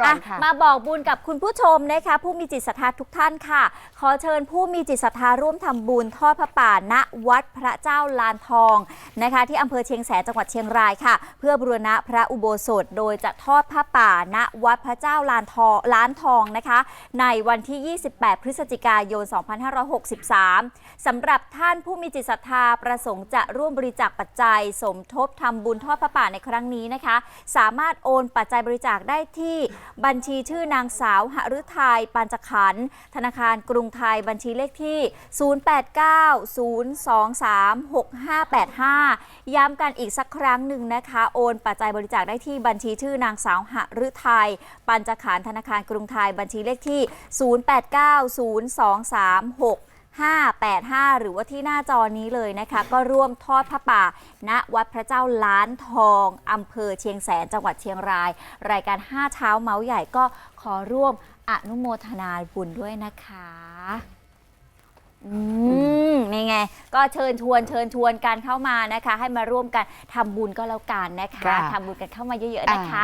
ก่อนอะค่ะ มาบอกบุญกับคุณผู้ชมนะคะ ผู้มีจิตศรัทธาทุกท่านค่ะ ขอเชิญผู้มีจิตศรัทธาร่วมทำบุญทอดพระป่าณวัดพระเจ้าลานทองนะคะ ที่อำเภอเชียงแสนจังหวัดเชียงรายค่ะ เพื่อบูรณะพระอุโบสถ โดยจะทอดพระป่าณวัดพระเจ้าลานทองล้านทองนะคะ ในวันที่ 28 พฤศจิกายน 2563สำหรับท่านผู้มีจิตศรัทธาประสงค์จะร่วมบริจาคปัจจัย สมทบทำบุญทอดพระป่าในครั้งนี้นะคะ สามารถโอนปัจจัยบริจาคได้ที่บัญชีชื่อนางสาวหฤทัยปัญจขันธ์ธนาคารกรุงไทยบัญชีเลขที่ 0890236585 ย้ำกันอีกสักครั้งหนึ่งนะคะ โอนปัจจัยบริจาคได้ที่บัญชีชื่อนางสาวหฤทัยปัญจขันธ์ธนาคารกรุงไทยบัญชีเลขที่ 08902365 585 หรือว่าที่หน้าจอนี้เลยนะคะ ก็ร่วมทอดพระป่า ณวัดพระเจ้าล้านทองอำเภอเชียงแสนจังหวัดเชียงราย รายการ 5 เช้าเมาส์ใหญ่ก็ขอร่วมอนุโมทนาบุญด้วยนะคะอืมนี่ไง ก็เชิญชวนเชิญชวนกันเข้ามานะคะ ให้มาร่วมกันทำบุญก็แล้วกันนะคะค่ะ ทำบุญกันเข้ามาเยอะๆนะคะ